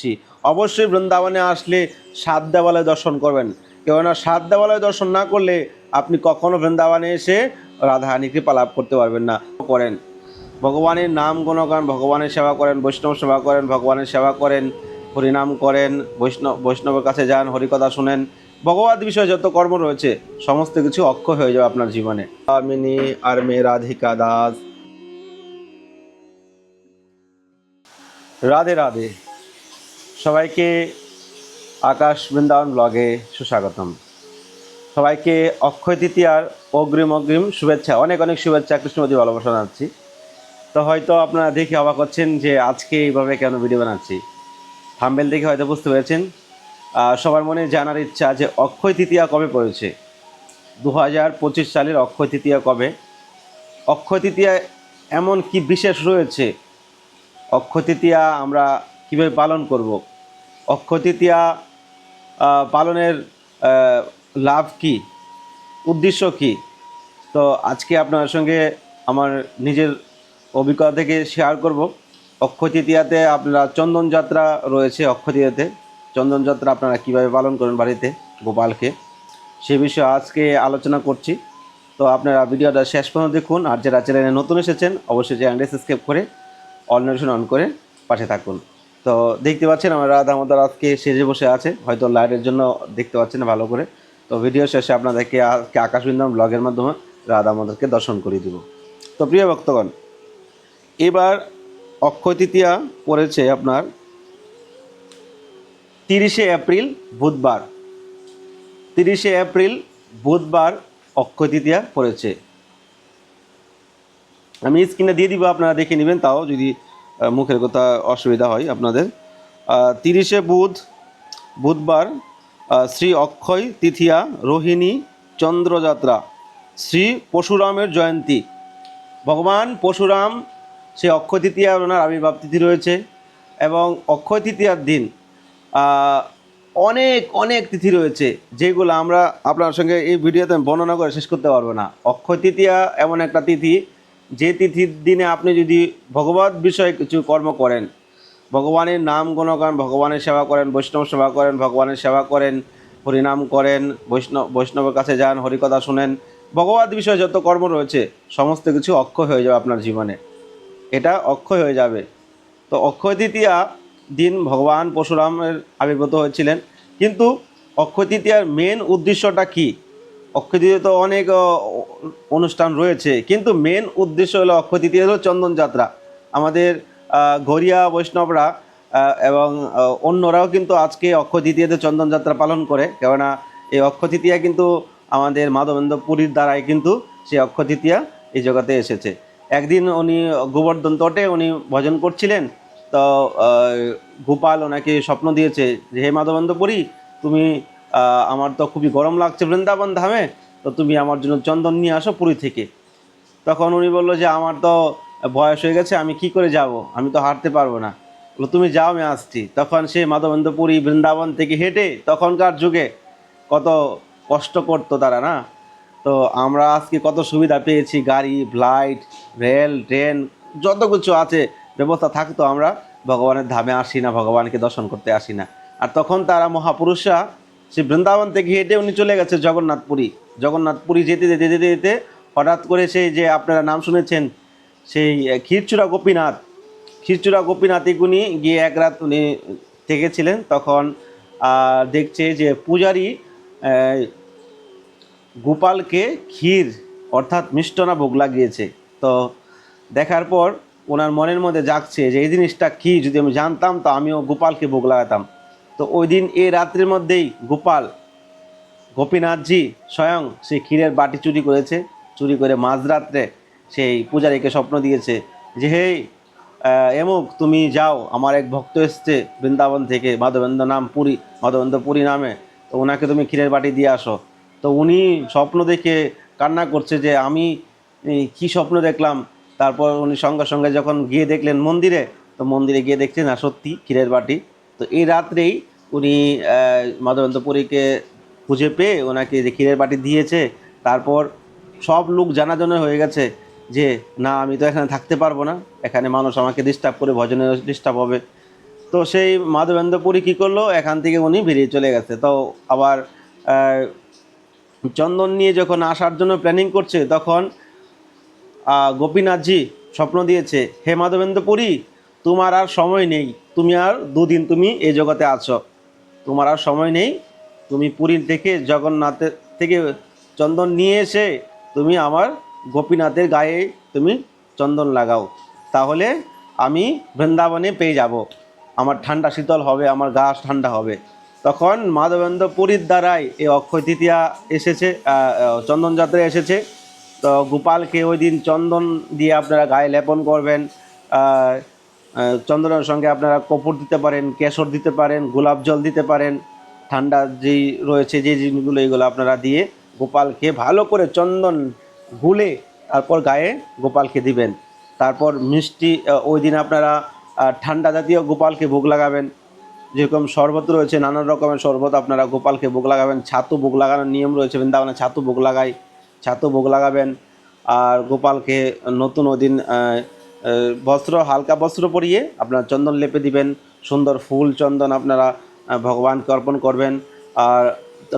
করছি। অবশ্যই বৃন্দাবনে আসলে সাত দেওয়ালয় দর্শন করবেন। কেননা সাত দেওয়ালয় দর্শন না করলে আপনি কখনো বৃন্দাবনে এসে রাধারানী কৃপা লাভ করতে পারবেন না। করেন। ভগবানের নাম গুণগান ভগবানের সেবা করেন, বৈষ্ণব সেবা করেন, ভগবানের সেবা করেন, হরিনাম করেন, বৈষ্ণব, বৈষ্ণবের কাছে যান, হরিকথা শুনেন। ভগবত বিষয়ে যত কর্ম রয়েছে, সমস্ত কিছু অক্ষয় হয়ে যাবে আপনার জীবনে। আমিনী আর মে রাধিকা দাস। রাধে রাধে। সবাইকে আকাশ বৃন্দাবন ব্লগে সুস্বাগতম। সবাইকে অক্ষয় তৃতীয়ার অগ্রিম অগ্রিম শুভেচ্ছা, অনেক অনেক শুভেচ্ছা কৃষ্ণপতি ভালোবাসা জানাচ্ছি। তো হয়তো আপনারা দেখে অবাক হচ্ছেন যে আজকে এইভাবে কেন ভিডিও বানাচ্ছি। থাম্বেল দেখে হয়তো বুঝতে পেরেছেন। সবার মনে জানার ইচ্ছা যে অক্ষয় তৃতীয়া কবে পড়েছে? দু হাজার পঁচিশ সালের অক্ষয় তৃতীয়া কবে? অক্ষয় তৃতীয়া এমন কি বিশেষ রয়েছে? অক্ষয় তৃতীয়া আমরা কীভাবে পালন করব? অক্ষয় তৃতীয়া আহ, পালনের লাভ কি? উদ্দেশ্য কি? তো আজকে আপনার সঙ্গে আমার নিজের অভিজ্ঞতা থেকে শেয়ার করব। অক্ষতৃতীয়াতে আপনারা চন্দন যাত্রা রয়েছে অক্ষয় তৃতীয়াতে চন্দন যাত্রা আপনারা কীভাবে পালন করেন বাড়িতে গোপালকে? সে বিষয়ে আজকে আলোচনা করছি। তো আপনারা ভিডিওটা শেষ পর্যন্ত দেখুন আর যারা চ্যানেলে নতুন এসেছেন অবশ্যই চ্যানেলটি সাবস্ক্রাইব করে অল অন করে পাশে থাকুন। তো দেখতে পাচ্ছেন আমার রাধা আমাদের আজকে সেজে বসে আছে। হয়তো লাইটের জন্য দেখতে পাচ্ছেন না ভালো করে। তো ভিডিও শেষে আপনাদেরকে আজকে আকাশবিন্দন ব্লগের মাধ্যমে রাধা আমাদেরকে দর্শন করিয়ে দিব। তো প্রিয় ভক্তগণ, এবার অক্ষয় তৃতীয়া পড়েছে আপনার তিরিশে এপ্রিল বুধবার। তিরিশে এপ্রিল বুধবার অক্ষয় তৃতীয়া পড়েছে। আমি স্ক্রিনে দিয়ে দিব, আপনারা দেখে নেবেন, তাও যদি মুখের কথা অসুবিধা হয় আপনাদের। তিরিশে বুধ, বুধবার শ্রী অক্ষয় তৃতীয়া রোহিণী, চন্দ্রযাত্রা, শ্রী পরশুরামের জয়ন্তী। ভগবান পরশুরাম সে অক্ষয় তৃতীয়া ওনার আবির্ভাব তিথি রয়েছে এবং অক্ষয় তৃতীয়ার দিন অনেক অনেক তিথি রয়েছে যেগুলো আমরা আপনার সঙ্গে এই ভিডিওতে বর্ণনা করে শেষ করতে পারব না। অক্ষয় তৃতীয়া এমন একটা তিথি যে তিথির দিনে আপনি যদি ভগবত বিষয়ে কিছু কর্ম করেন, ভগবানের নাম গুণগান ভগবানের সেবা করেন, বৈষ্ণব সেবা করেন, ভগবানের সেবা করেন, হরিনাম করেন, বৈষ্ণব, বৈষ্ণবের কাছে যান, হরিকথা শুনেন, ভগবত বিষয়ে যত কর্ম রয়েছে, সমস্ত কিছু অক্ষয় হয়ে যাবে আপনার জীবনে। এটা অক্ষয় হয়ে যাবে। তো অক্ষয় তৃতীয়া দিন ভগবান পরশুরামের আবির্ভূত হয়েছিলেন। কিন্তু অক্ষয় তৃতীয়ার মেন উদ্দেশ্যটা কি? অক্ষয় তো অনেক অনুষ্ঠান রয়েছে। কিন্তু মেন উদ্দেশ্য হলো অক্ষয় তৃতীয় হলো চন্দন যাত্রা। আমাদের গড়িয়া বৈষ্ণবরা এবং অন্যরাও কিন্তু আজকে অক্ষয় তৃতীয়াতে চন্দন যাত্রা পালন করে। কেননা এই অক্ষয় তৃতীয়া কিন্তু আমাদের মাধবেন্দ্র পুরীর দ্বারাই কিন্তু সেই অক্ষয় তৃতীয়া এই জগতে এসেছে। একদিন উনি গোবর্ধন তটে উনি ভজন করছিলেন, তো গোপাল ওনাকে স্বপ্ন দিয়েছে যে, হে মাধবেন্দ্র পুরী তুমি আমার তো খুবই গরম লাগছে বৃন্দাবন ধামে তো তুমি আমার জন্য চন্দন নিয়ে আসো পুরী থেকে। তখন উনি বলল যে আমার তো বয়স হয়ে গেছে আমি কি করে যাব? আমি তো হাঁটতে পারব না। বলল, তুমি যাও আমি আসছি। তখন সে মাধবেন্দ্র পুরী বৃন্দাবন থেকে হেঁটে তখনকার যুগে কত কষ্ট করতো তারা না? তো আমরা আজকে কত সুবিধা পেয়েছি গাড়ি ফ্লাইট রেল ট্রেন যত কিছু আছে ব্যবস্থা থাকতো আমরা। ভগবানের ধামে আসি না ভগবানকে দর্শন করতে আসি না। আর তখন তারা মহাপুরুষরা সে বৃন্দাবন থেকে হেঁটে উনি চলে গেছে জগন্নাথপুরী। জগন্নাথপুরী যেতে যেতে যেতে যেতে হঠাৎ করে সেই যে আপনারা নাম শুনেছেন, সেই ক্ষীরচূড়া গোপীনাথ। ক্ষীরচূড়া গোপীনাথ এগুনি গিয়ে এক রাত উনি থেকেছিলেন, তখন দেখছে যে পূজারী গোপালকে ক্ষীর, অর্থাৎ মিষ্টনা ভোগ লাগিয়েছে। তো দেখার পর ওনার মনের মধ্যে জাগছে যে এই জিনিসটা কী? যদি আমি জানতাম, তো আমিও গোপালকে ভোগ লাগাতাম। তো ওই দিন এই রাত্রির মধ্যেই গোপাল গোপীনাথজি স্বয়ং সেই ক্ষীরের বাটি চুরি করেছে, চুরি করে মাঝরাত্রে সেই পূজারীকে স্বপ্ন দিয়েছে যে, হে এমুক তুমি যাও, আমার এক ভক্ত এসছে বৃন্দাবন থেকে, মাধবেন্দ্র নাম পুরী, মাধবেন্দ্র পুরী নামে, তো ওনাকে তুমি ক্ষীরের বাটি দিয়ে আসো। তো উনি স্বপ্ন দেখে কান্না করছে যে, আমি কি স্বপ্ন দেখলাম? তারপর উনি সঙ্গে সঙ্গে যখন গিয়ে দেখলেন মন্দিরে, তো মন্দিরে গিয়ে দেখছেন, না, সত্যি, ক্ষীরের বাটি। তো এই রাত্রেই উনি আহ, মাধবেন্দ্র পুরীকে খুঁজে পেয়ে ওনাকে যে ক্ষীরের বাটি দিয়েছে তারপর সব লোক জানাজানা হয়ে গেছে যে না আমি তো এখানে থাকতে পারব না। এখানে মানুষ আমাকে ডিস্টার্ব করে ভজনে ডিস্টার্ব হবে। তো সেই মাধবেন্দ্রপুরী কী করল? এখান থেকে উনি বেরিয়ে চলে গেছে। তো আবার চন্দন নিয়ে যখন আসার জন্য প্ল্যানিং করছে তখন গোপীনাথজি স্বপ্ন দিয়েছে হে মাধবেন্দ্রপুরী তোমার আর সময় নেই। তুমি আর দুদিন তুমি এই জগতে আছো। তোমার আর সময় নেই। তুমি পুরীর থেকে জগন্নাথের থেকে চন্দন নিয়ে এসে তুমি আমার গোপীনাথের গায়ে তুমি চন্দন লাগাও। তাহলে আমি বৃন্দাবনে পেয়ে যাব। আমার ঠান্ডা শীতল হবে আমার গা ঠান্ডা হবে। তখন মাধবেন্দ্র পুরীর দ্বারাই এই অক্ষয় তৃতীয়া এসেছে আহ, আহ, চন্দন যাত্রা এসেছে। তো গোপালকে ওই দিন চন্দন দিয়ে আপনারা গায়ে লেপন করবেন। চন্দনের সঙ্গে আপনারা কপুর দিতে পারেন, কেশর দিতে পারেন, গোলাপ জল দিতে পারেন, ঠান্ডা যেই রয়েছে যে জিনিসগুলো, এগুলো আপনারা দিয়ে গোপালকে ভালো করে চন্দন গুলে তারপর গায়ে গোপালকে দিবেন। তারপর মিষ্টি ওই দিন আপনারা ঠান্ডা জাতীয় গোপালকে ভোগ লাগাবেন। যেরকম শরবত রয়েছে, নানান রকমের শরবত আপনারা গোপালকে ভোগ লাগাবেন। ছাতু ভোগ লাগানোর নিয়ম রয়েছে, বৃন্দাবনে ছাতু ভোগ লাগাই, ছাতু ভোগ লাগাবেন। আর গোপালকে নতুন ওদিন বস্ত্র, হালকা বস্ত্র পরিয়ে আপনার চন্দন লেপে দিবেন, সুন্দর ফুল চন্দন আপনারা ভগবানকে অর্পণ করবেন, আর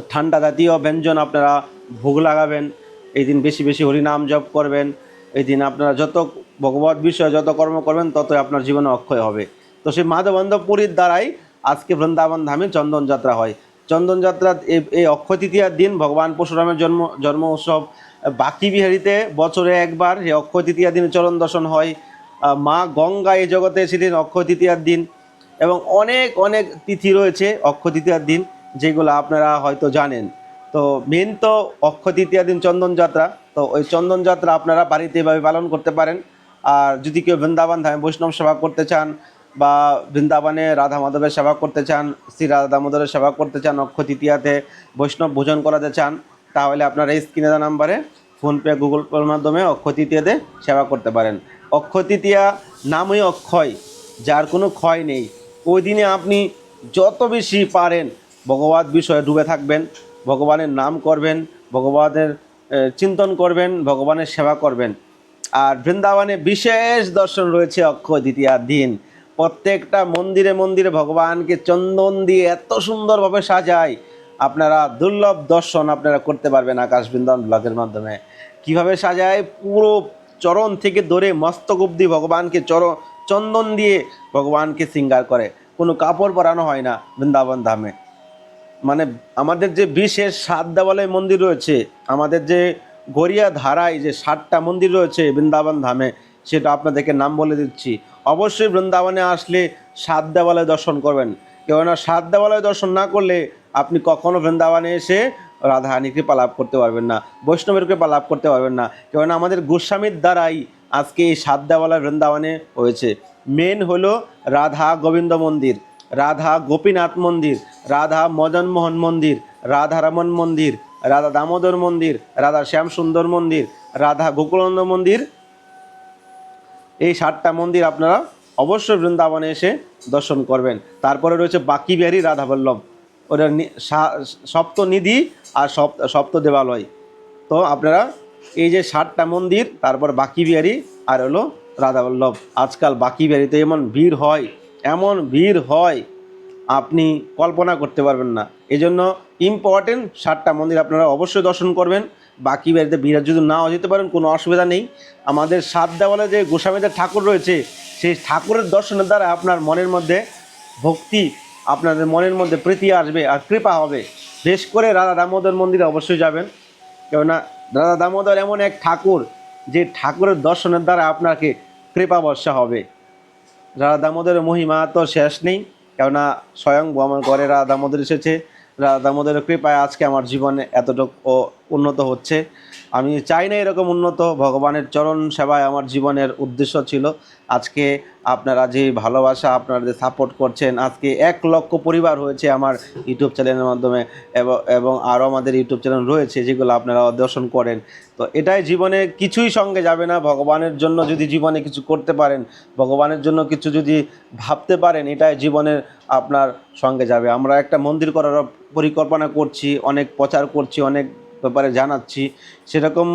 ঠান্ডা জাতীয় ব্যঞ্জন আপনারা ভোগ লাগাবেন, এই দিন বেশি বেশি হরিনাম জপ করবেন, এই দিন আপনারা যত ভগবত বিষয়ে যত কর্ম করবেন, ততই আপনার জীবনে অক্ষয় হবে। তো সেই মাধবন্ধ পুরীর দ্বারাই আজকে বৃন্দাবন ধামে চন্দন যাত্রা হয়। চন্দন যাত্রা এই- অক্ষয় তৃতীয়ার দিন ভগবান পরশুরামের জন্ম জন্ম উৎসব বাকি বিহারিতে বছরে একবার এই অক্ষয় তৃতীয়ার দিনে চরণ দর্শন হয়। মা গঙ্গা এই জগতে এসেছিলেন অক্ষয় তৃতীয়ার দিন এবং অনেক অনেক তিথি রয়েছে অক্ষয় তৃতীয়ার দিন যেগুলো আপনারা হয়তো জানেন। তো মেন তো অক্ষয় তৃতীয়া দিন চন্দন যাত্রা। তো ওই চন্দন যাত্রা আপনারা বাড়িতে এভাবে পালন করতে পারেন। আর যদি কেউ বৃন্দাবন ধামে বৈষ্ণব সেবা করতে চান বা বৃন্দাবনে রাধা মাধবের সেবা করতে চান, শ্রী রাধা দামোদরের সেবা করতে চান, অক্ষয় তৃতীয়াতে বৈষ্ণব ভোজন করাতে চান, তাহলে আপনারা এই স্ক্রিনে দেওয়া নাম্বারে ফোনপে, গুগল পের মাধ্যমে অক্ষয় তৃতীয়াতে সেবা করতে পারেন। অক্ষয় তৃতীয়া নামই অক্ষয়, যার কোনো ক্ষয় নেই। ওই দিনে আপনি যত বেশি পারেন, ভগবত বিষয়ে ডুবে থাকবেন, ভগবানের নাম করবেন ভগবানের চিন্তন করবেন, ভগবানের সেবা করবেন। আর বৃন্দাবনে বিশেষ দর্শন রয়েছে অক্ষয় দ্বিতীয়ার দিন। প্রত্যেকটা মন্দিরে মন্দিরে ভগবানকে চন্দন দিয়ে এত সুন্দরভাবে সাজায়। আপনারা দুর্লভ দর্শন আপনারা করতে পারবেন আকাশ বৃন্দাবন ব্লগের মাধ্যমে। কীভাবে সাজায়? পুরো চরণ থেকে ধরে মস্তক অব্দি ভগবানকে চর, চন্দন দিয়ে ভগবানকে শৃঙ্গার করে। কোনো কাপড় পরানো হয় না বৃন্দাবন ধামে। মানে আমাদের যে বিশেষ সাত দেওয়ালয় মন্দির রয়েছে, আমাদের যে গড়িয়া ধারায় যে সাতটা মন্দির রয়েছে বৃন্দাবন ধামে, সেটা আপনাদেরকে নাম বলে দিচ্ছি। অবশ্যই বৃন্দাবনে আসলে সাত দেওয়ালয় দর্শন করবেন। কেননা সাত দেওয়ালয় দর্শন না করলে আপনি কখনো বৃন্দাবনে এসে রাধারানী কৃপা লাভ করতে পারবেন না বৈষ্ণবের কৃপা লাভ করতে পারবেন না। কেননা আমাদের গোস্বামীর দ্বারাই আজকে এই সাত দেওয়ালয় বৃন্দাবনে হয়েছে। মেন হলো রাধা গোবিন্দ মন্দির, রাধা গোপীনাথ মন্দির, রাধা মদনমোহন মন্দির, রাধা রমন মন্দির, রাধা দামোদর মন্দির, রাধা শ্যাম সুন্দর মন্দির, রাধা গোকুলন্দ মন্দির। এই সাতটা মন্দির আপনারা অবশ্যই বৃন্দাবনে এসে দর্শন করবেন। তারপরে রয়েছে বাকি বিহারী রাধা ওটা নি- সা- সপ্তনিধি আর সপ্ত সপ্ত দেবালয়। তো আপনারা এই যে সাতটা মন্দির, তারপর বাকি বিহারি আর হলো রাধাবল্লভ। আজকাল বাকি বিহারিতে এমন ভিড় হয়, এমন ভিড় হয়, আপনি কল্পনা করতে পারবেন না। এই জন্য ইম্পর্টেন্ট সাতটা মন্দির আপনারা অবশ্যই দর্শন করবেন। বাকি বাড়িতে বিরাট যদি নাও যেতে পারেন, কোনো অসুবিধা নেই। আমাদের সাত দেওয়ালে যে গোস্বামীদের ঠাকুর রয়েছে, সেই ঠাকুরের দর্শনের দ্বারা আপনার মনের মধ্যে ভক্তি আপনাদের মনের মধ্যে প্রীতি আসবে আর কৃপা হবে। বেশ করে রাধা দামোদর মন্দিরে অবশ্যই যাবেন। কেননা রাধা দামোদর এমন এক ঠাকুর যে ঠাকুরের দর্শনের দ্বারা আপনাকে কৃপা বর্ষা হবে। রাধা দামোদরের মহিমা তো শেষ নেই, কেননা স্বয়ং আমার ঘরে রাধা দামোদর এসেছে। রাধা দামোদরের কৃপায় আজকে আমার জীবনে এতটুকু উন্নত হচ্ছে। আমি চাই না এরকম উন্নত, ভগবানের চরণ সেবায় আমার জীবনের উদ্দেশ্য ছিল। আজকে আপনারা যে ভালোবাসা, আপনারা যে সাপোর্ট করছেন, আজকে এক লক্ষ পরিবার হয়েছে আমার ইউটিউব চ্যানেলের মাধ্যমে এবং আরও আমাদের ইউটিউব চ্যানেল রয়েছে যেগুলো আপনারা দর্শন করেন। তো এটাই জীবনে কিছুই সঙ্গে যাবে না। ভগবানের জন্য যদি জীবনে কিছু করতে পারেন, ভগবানের জন্য কিছু যদি ভাবতে পারেন, এটাই জীবনের আপনার সঙ্গে যাবে। আমরা একটা মন্দির করার পরিকল্পনা করছি, অনেক প্রচার করছি, অনেক ব্যাপারে জানাচ্ছি। সেরকম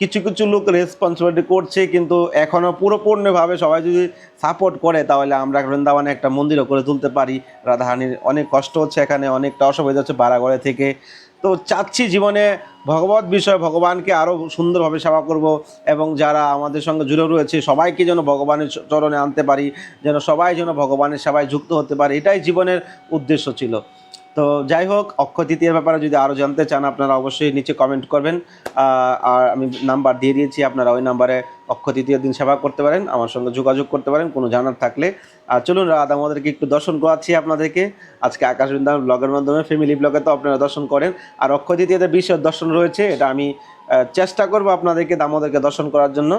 কিছু কিছু লোক রেসপন্সিবিলিটি করছে, কিন্তু এখনও পুরোপূর্ণভাবে সবাই যদি সাপোর্ট করে, তাহলে আমরা বৃন্দাবনে একটা মন্দিরও করে তুলতে পারি। রাধাহানির অনেক কষ্ট হচ্ছে এখানে, অনেকটা অসুবিধা হচ্ছে বাড়াগড়ে থেকে। তো চাচ্ছি জীবনে ভগবত বিষয় ভগবানকে আরও সুন্দরভাবে সেবা করব এবং যারা আমাদের সঙ্গে জুড়ে রয়েছে, সবাইকে যেন ভগবানের চরণে আনতে পারি, যেন সবাই যেন ভগবানের সেবায় যুক্ত হতে পারে, এটাই জীবনের উদ্দেশ্য ছিল। তো যাই হোক, অক্ষয় তৃতীয়ার ব্যাপারে যদি আরও জানতে চান, আপনারা অবশ্যই নিচে কমেন্ট করবেন। আর আমি নাম্বার দিয়ে দিয়েছি, আপনারা ওই নাম্বারে অক্ষয় তৃতীয় দিন সেবা করতে পারেন, আমার সঙ্গে যোগাযোগ করতে পারেন, কোনো জানার থাকলে। আর চলুন, রাধা, আমাদেরকে একটু দর্শন করাচ্ছি আপনাদেরকে। আজকে আকাশ বৃন্দাবন ব্লগের মাধ্যমে ফ্যামিলি ব্লগে তো আপনারা দর্শন করেন। আর অক্ষয় তৃতীয়তে বিশেষ দর্শন রয়েছে, এটা আমি চেষ্টা করব আপনাদেরকে, দামোদরকে দর্শন করার জন্য।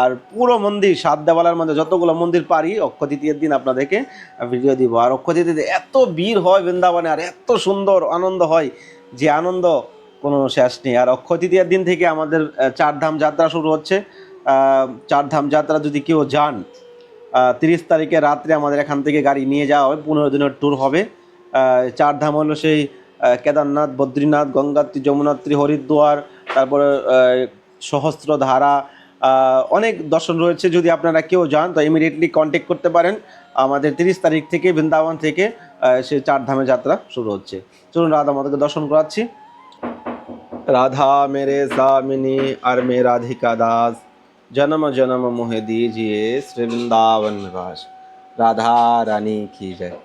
আর পুরো মন্দির, সাত দেওয়ালের মধ্যে যতগুলো মন্দির পারি, অক্ষয় দিন আপনাদেরকে ভিডিও দিব। আর অক্ষয় এত ভিড় হয় বৃন্দাবনে, আর এত সুন্দর আনন্দ হয়, যে আনন্দ কোনো শেষ নেই। আর অক্ষয় দিন থেকে আমাদের চারধাম যাত্রা শুরু হচ্ছে। চারধাম যাত্রা যদি কেউ যান তিরিশ তারিখে রাত্রে আমাদের এখান থেকে গাড়ি নিয়ে যাওয়া হবে, পনেরো দিনের ট্যুর হবে। চারধাম হলো সেই কেদারনাথ, বদ্রীনাথ, গঙ্গাত্রী, যমুনাত্রী, হরিদ্বার, তারপরে সহস্রধারা অনেক দর্শন রয়েছে। যদি আপনারা কেউ যান, তো ইমিডিয়েটলি কন্ট্যাক্ট করতে পারেন। আমাদের তিরিশ তারিখ থেকে বৃন্দাবন থেকে সে চারধামে যাত্রা শুরু হচ্ছে। চলুন রাধা মাতাকে দর্শন করাচ্ছি। রাধা মেরে সামিনী আর মে রাধিকা দাস। জনম জনম মোহে দিজিয়ে শ্রী বৃন্দাবন নিবাস। রাধা রানী কি জয়।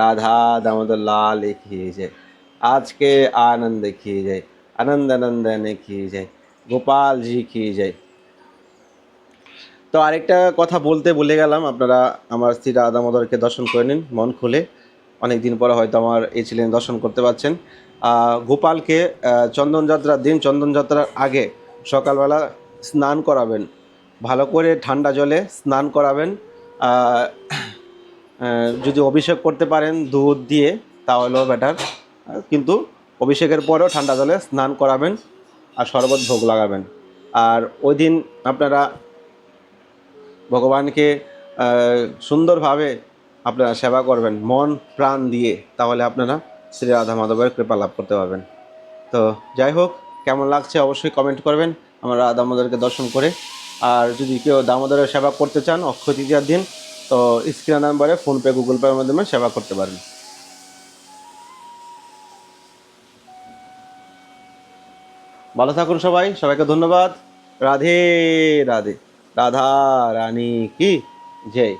রাধা দামোদর লাল কি জয়। আজকে আনন্দ কি জয়। আনন্দ নন্দন কি জয়। গোপাল জি কি জয়। তো আরেকটা কথা বলতে ভুলে গেলাম, আপনারা আমার শ্রী রাধা মদরকে দর্শন করে নিন, মন খুলে। অনেক দিন পরে হয়তো আমার এই ছিলেন দর্শন করতে পারছেন। গোপালকে চন্দনযাত্রার দিন চন্দনযাত্রার আগে সকালবেলা স্নান করাবেন। ভালো করে ঠান্ডা জলে স্নান করাবেন। যদি অভিষেক করতে পারেন দুধ দিয়ে তাহলেও বেটার কিন্তু অভিষেকের পরেও ঠান্ডা জলে স্নান করাবেন আর শরবত ভোগ লাগাবেন। আর ওই দিন আপনারা ভগবানকে সুন্দরভাবে আপনারা সেবা করবেন মন, প্রাণ দিয়ে, তাহলে আপনারা শ্রী রাধা মাধবের কৃপা লাভ করতে পারবেন। তো যাই হোক, কেমন লাগছে অবশ্যই কমেন্ট করবেন, আমরা দামোদরকে দর্শন করে। আর যদি কেউ দামোদরের সেবা করতে চান, অক্ষয় তৃতীয়ার দিন, তো স্ক্রিন নাম্বারে ফোনপে গুগল পের মাধ্যমে সেবা করতে পারেন। ভালো থাকুন সবাই, সবাইকে ধন্যবাদ। রাধে রাধে। রাধা রানী কি জয়